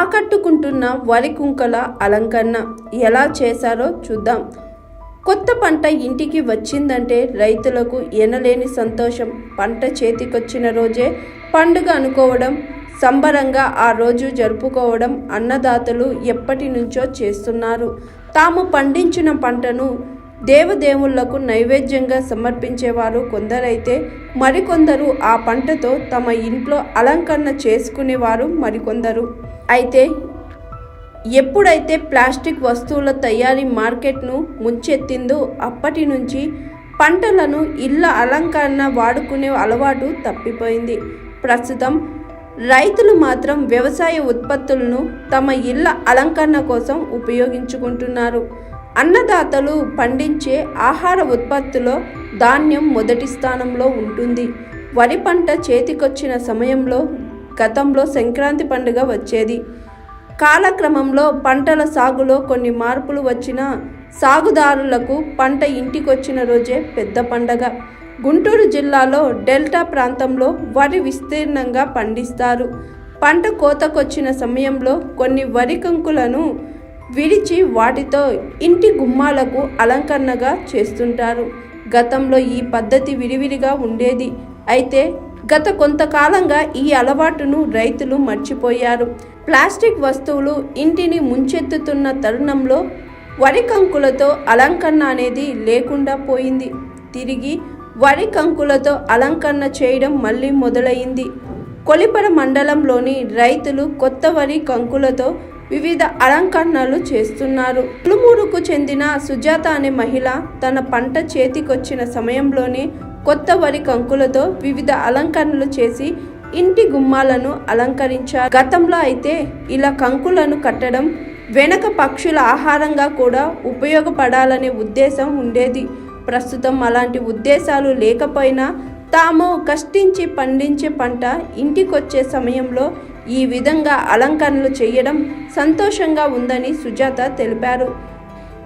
ఆకట్టుకుంటున్న వరి కుంకల అలంకరణ ఎలా చేశారో చూద్దాం. కొత్త పంట ఇంటికి వచ్చిందంటే రైతులకు ఎనలేని సంతోషం. పంట చేతికొచ్చిన రోజే పండుగ అనుకోవడం సంబరంగా ఆ రోజు జరుపుకోవడం అన్నదాతలు ఎప్పటి నుంచో చేస్తున్నారు. తాము పండించిన పంటను దేవదేవుళ్ళకు నైవేద్యంగా సమర్పించేవారు కొందరైతే మరికొందరు ఆ పంటతో తమ ఇంట్లో అలంకరణ చేసుకునేవారు మరికొందరు. అయితే ఎప్పుడైతే ప్లాస్టిక్ వస్తువుల తయారీ మార్కెట్ను ముంచెత్తిందో అప్పటి నుంచి పంటలను ఇళ్ళ అలంకరణ వాడుకునే అలవాటు తప్పిపోయింది. ప్రస్తుతం రైతులు మాత్రం వ్యవసాయ ఉత్పత్తులను తమ ఇళ్ళ అలంకరణ కోసం ఉపయోగించుకుంటున్నారు. అన్నదాతలు పండించే ఆహార ఉత్పత్తిలో ధాన్యం మొదటి స్థానంలో ఉంటుంది. వరి పంట చేతికొచ్చిన సమయంలో గతంలో సంక్రాంతి పండుగ వచ్చేది. కాలక్రమంలో పంటల సాగులో కొన్ని మార్పులు వచ్చినా సాగుదారులకు పంట ఇంటికొచ్చిన రోజే పెద్ద పండగ. గుంటూరు జిల్లాలో డెల్టా ప్రాంతంలో వరి విస్తీర్ణంగా పండిస్తారు. పంట కోతకొచ్చిన సమయంలో కొన్ని వరి కంకులను విడిచి వాటితో ఇంటి గుమ్మాలకు అలంకరణగా చేస్తుంటారు. గతంలో ఈ పద్ధతి విడివిడిగా ఉండేది. అయితే గత కొంతకాలంగా ఈ అలవాటును రైతులు మర్చిపోయారు. ప్లాస్టిక్ వస్తువులు ఇంటిని ముంచెత్తుతున్న తరుణంలో వరి కంకులతో అలంకరణ అనేది లేకుండా పోయింది. తిరిగి వరి కంకులతో అలంకరణ చేయడం మళ్ళీ మొదలైంది. కొలిపర మండలంలోని రైతులు కొత్త వరి కంకులతో వివిధ అలంకరణలు చేస్తున్నారు. పులుమూరుకు చెందిన సుజాత అనే మహిళ తన పంట చేతికొచ్చిన సమయంలోనే కొత్త వరి కంకులతో వివిధ అలంకరణలు చేసి ఇంటి గుమ్మాలను అలంకరించారు. గతంలో అయితే ఇలా కంకులను కట్టడం వెనక పక్షుల ఆహారంగా కూడా ఉపయోగపడాలనే ఉద్దేశం ఉండేది. ప్రస్తుతం అలాంటి ఉద్దేశాలు లేకపోయినా తాము కష్టించి పండించే పంట ఇంటికొచ్చే సమయంలో ఈ విధంగా అలంకరణలు చేయడం సంతోషంగా ఉందని సుజాత తెలిపారు.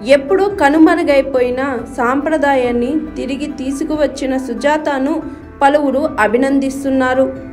ఎప్పుడూ కనుమరుగైపోయిన సాంప్రదాయాన్ని తిరిగి తీసుకువచ్చిన సుజాతను పలువురు అభినందిస్తున్నారు.